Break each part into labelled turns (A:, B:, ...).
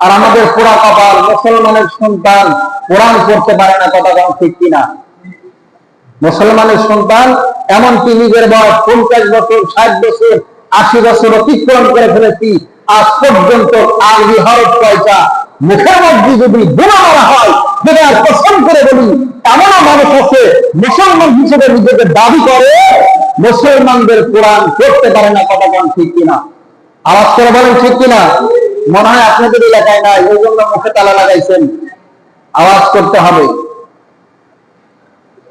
A: আর আমাদের পোড়া কপাল মুসলমানের সন্তান কোরআন পড়তে পারে না, কথা কম ঠিক কিনা? মুসলমানের সন্তান এমনকি নিজের বয়স পঞ্চাশ বছর, ষাট বছর, আশি বছর অতিক্রম করে ফেলেছি, আজ পর্যন্ত আরবি হরফ কয়টা? মুখের মধ্যে যদি বোমা মারা হয়, যদি আর পছন্দ করে বলি, এমনও মানুষ আছে, মুসলমান হিসেবে নিজেকে দাবি করে, মুসলমানদের কোরআন করতে পারে না, কথা কম ঠিক কিনা? আওয়াজ করে বলেন ঠিক কিনা? মনে হয় আপনাদের এলাকায় নাই ওই জন্য মুখে তালা লাগাইছেন। আওয়াজ করতে হবে।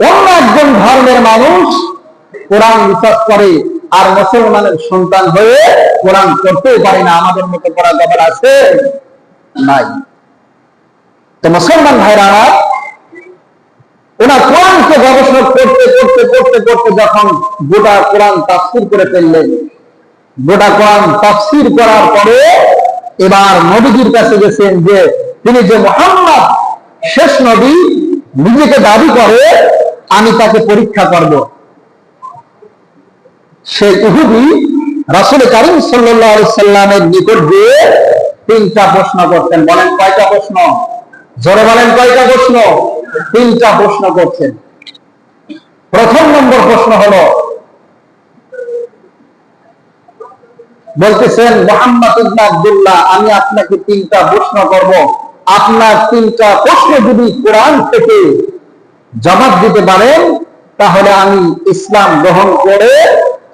A: অন্য একজন ধর্মের মানুষ কোরআন বিশ্বাস করে, আর মুসলমানের সন্তান হয়ে কোরআন করতেই পারে না। আমাদের মতো করা ব্যাপার আছে নাই। তো মুসলমান ভাইরা, ওনার কোরআনকে গবেষণা করতে করতে করতে করতে যখন গোটা কোরআন তাফসির করে ফেললেন, গোটা কোরআন তাফসির করার পরে এবার নবীজির কাছে গেছেন যে, তিনি যে মোহাম্মদ, শেষ নবী নিজেকে দাবি করে, আমি তাকে পরীক্ষা করব। সে ইহুদি, রাসুল করিম সাল্লামের নিকট দিয়ে তিনটা প্রশ্ন করতেন বলেন কয়টা প্রশ্ন? জোরে বলেন কয়টা প্রশ্ন? তিনটা প্রশ্ন করছেন। প্রথম নম্বর প্রশ্ন হলো বলতেছেন, মোহাম্মদ আব্দুল্লাহ, আমি আপনাকে তিনটা প্রশ্ন করব। আপনার তিনটা প্রশ্ন যদি কোরআন থেকে জবাব দিতে পারেন, তাহলে আমি ইসলাম গ্রহণ করে,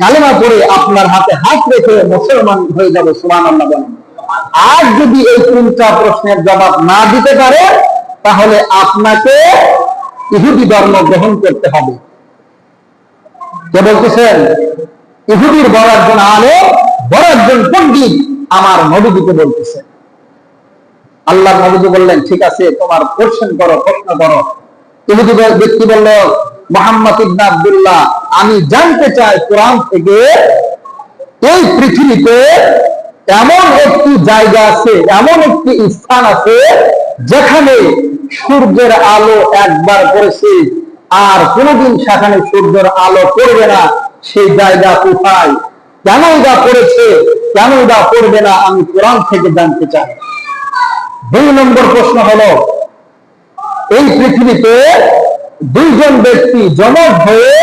A: কালেমা পড়ে আপনার হাতে হাত রেখে মুসলমান হয়ে যাবে, সুবহানাল্লাহ বলেন। আর যদি এই তিনটা প্রশ্নের জবাব না দিতে পারে, তাহলে আপনাকে ইহুদি ধর্ম গ্রহণ করতে হবে। কে বলতেছেন? ইহুদির বড় একজন আলে বড় একজন পণ্ডিত আমার নবীজিকে বলতেছে। আল্লাহ নবীজি বললেন, ঠিক আছে, তোমার কোশ্চেন করো, প্রশ্ন করো। ইহুদি ব্যক্তি বলল, মোহাম্মদ ইবনা আব্দুল্লাহ, আমি জানতে চাই কোরআন থেকে এই পৃথিবীতে এমন একটি জায়গা আছে, এমন একটি স্থান আছে, যেখানে সূর্যের আলো একবার পড়েছে আর কোনোদিন সেখানে সূর্যের আলো পড়বে না। সেই জায়গা কোথায়? কেন এটা পড়েছে কেন এটা পড়বে না? আমি কোরআন থেকে জানতে চাই। দুই নম্বর প্রশ্ন হলো, এই পৃথিবীতে দুইজন ব্যক্তি জমজ হয়ে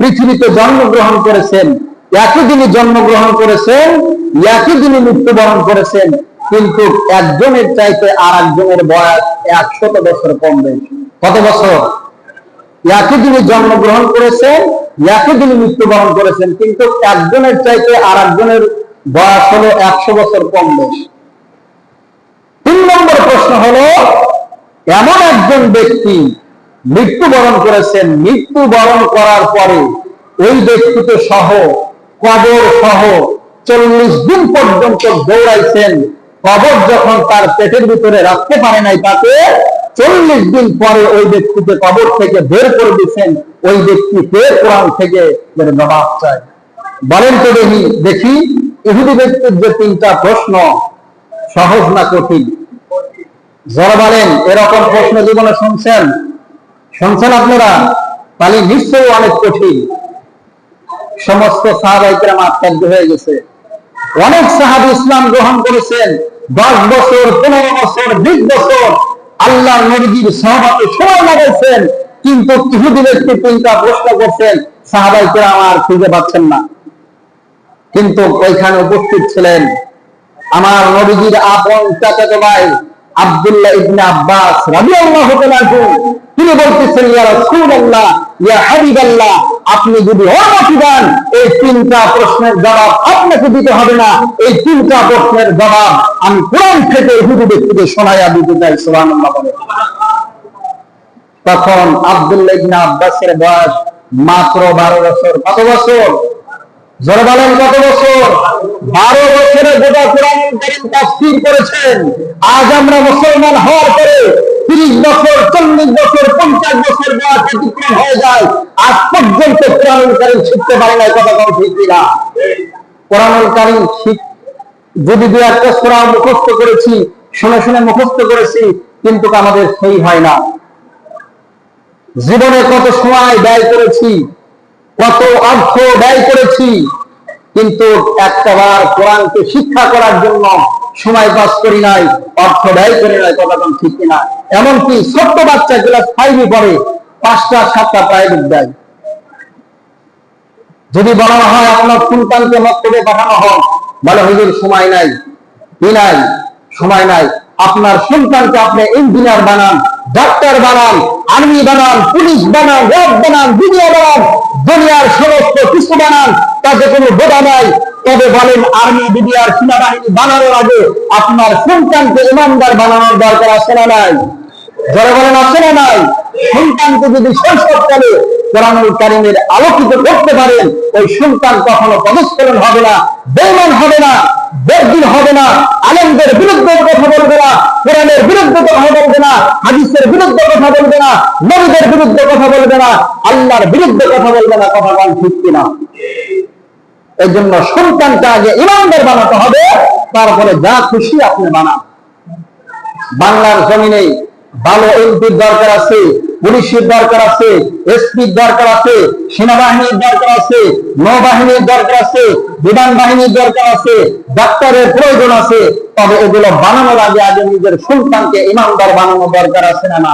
A: পৃথিবীতে জন্মগ্রহণ করেছেন। একই দিনে জন্মগ্রহণ করেছেন, একই দিনে মৃত্যুবরণ করেছেন। কিন্তু একজনের চাইতে আর একজনের বয়স একশত বছর কম বেশি। কত বছর? একই দিনে জন্মগ্রহণ করেছেন একই দিনে মৃত্যুবরণ করেছেন, কিন্তু একজনের চাইতে আর একজনের বয়স হলো একশো বছর কম বেশি। তিন নম্বর প্রশ্ন হলো, এমন একজন ব্যক্তি মৃত্যুবরণ করেছেন, মৃত্যুবরণ করার পরে ওই ব্যক্তিকে সহ, কবর সহ চল্লিশ দিন পর্যন্ত দৌড়াইছেন। কবর যখন তার পেটের ভিতরে রাখতে পারে নাই তাকে চল্লিশ দিন পরে ওই ব্যক্তিকে কবর থেকে বের করে দিচ্ছেন ওই ব্যক্তি ফের কোরআন থেকে এর জবাব চায়। বলেন তো দেখি দেখি, ইহুদি ব্যক্তির যে তিনটা প্রশ্ন, সহজ না কঠিন? যারা বলেন, এরকম প্রশ্ন জীবনে শুনছেন? শুনছেন আপনারা? তাহলে নিশ্চয়ই অনেক কঠিন। সমস্ত সাহাবাইকেরাম আত্মাজ্ঞ হয়ে গেছে। অনেক সাহাবি ইসলাম গ্রহণ করেছেন। দশ বছর, পনেরো বছর, বিশ বছর আল্লাহ নবীজির সহবাতে সময় লাগাইছেন কিন্তু ইহুদি ব্যক্তি তিনটা প্রশ্ন করছেন সাহাবাইকেরাম আর খুঁজে পাচ্ছেন না। কিন্তু ওইখানে উপস্থিত ছিলেন আমার নবীজির আপন চাচাতো ভাই আব্দুল্লাহ ইবনে আব্বাস রাদিয়াল্লাহু তাআলা তিনি বলতেছেন, ইয়া রাসূলুল্লাহ, ইয়া হাবিবাল্লাহ আপনি যদি অনুমতি দেন এই তিনটা প্রশ্নের জবাব আপনাকে দিতে হবে না। এই তিনটা প্রশ্নের জবাব আমি কোরআন থেকে ইহুদি ব্যক্তিকে শোনাইয়া দিতে চাই, সুবহানাল্লাহ তখন আব্দুল্লাহ আব্বাসের বয়স মাত্র বারো বছর। কত বছর? জোরে বলেন, কত বছর? বারো বছরে গোটা কোরআন কারীম করেছেন। আজ আমরা মুসলমান হওয়ার পরে তিরিশ বছর, চল্লিশ বছর, পঞ্চাশ বছর বয়স হয়ে যায়, আজ পর্যন্ত কোরআন কারীম শিখতে পারে না কথা কম কিনা? কোরআন কারীম শিখ যদি দু একটা সূরা মুখস্থ করেছি, শুনে শুনে মুখস্থ করেছি, কিন্তু আমাদের সেই হয় না। জীবনে কত সময় ব্যয় করেছি, কত অর্থ ব্যয় করেছি, কিন্তু একটাবার কোরআনকে শিক্ষা করার জন্য সময় পাস করি নাই, অর্থ ব্যয় করে নাই কতক্ষণ ঠিক কিনা? এমনকি ছোট্ট বাচ্চা ক্লাস ফাইভে পড়ে পাঁচটা, সাতটা প্রাইভেট দেয়। যদি বলা হয় আপনার সন্তানকে মক্তবে পাঠানো হোক, বলে, হুজুর, সময় নাই কি নাই, সময় নাই। আপনার সন্তানকে আপনি ইঞ্জিনিয়ার বানান, ডাক্তার বানান, আর্মি বানান, পুলিশ বানান র্যাব বানান বিডিও বানান, দুনিয়ার সমস্ত কিছু বানান, তাতে কোনো বোধা নাই। তবে বলেন, আর্মি, বিডিআর, সেনাবাহিনী বানানোর আগে আপনার সন্তানকে ইমানদার বানানোর দরকার আছে না নাই? যারা বলেন, আছে না নাই? সন্তানকে যদি শৈশবকালে কোরআনুল কারিমের আলোকিত করতে পারেন, ওই সন্তান কখনো পদস্খলন হবে না বেমান হবে না বেদিন হবে না, আলেমদের বিরুদ্ধে কথা বলবে না, কোরআনের বিরুদ্ধে কথা বলবে না, হাদিসের বিরুদ্ধে কথা বলবে না, নবীদের বিরুদ্ধে কথা বলবে না, আল্লাহর বিরুদ্ধে কথা বলবে না, কথা বল ঠিক কিনা? এই জন্য সন্তানকে আগে ইমানদার বানাতে হবে, তারপরে যা খুশি আপনি বানান। বাংলার জমিনে ভালো এমপির দরকার আছে পুলিশের দরকার আছে এসপির দরকার আছে, সেনাবাহিনীর দরকার আছে, নৌবাহিনীর দরকার আছে, বিমান বাহিনীর দরকার আছে, ডাক্তারের প্রয়োজন আছে, তবে এগুলো বানানোর আগে আগে নিজের সন্তানকে ইমানদার বানানো দরকার আছে না না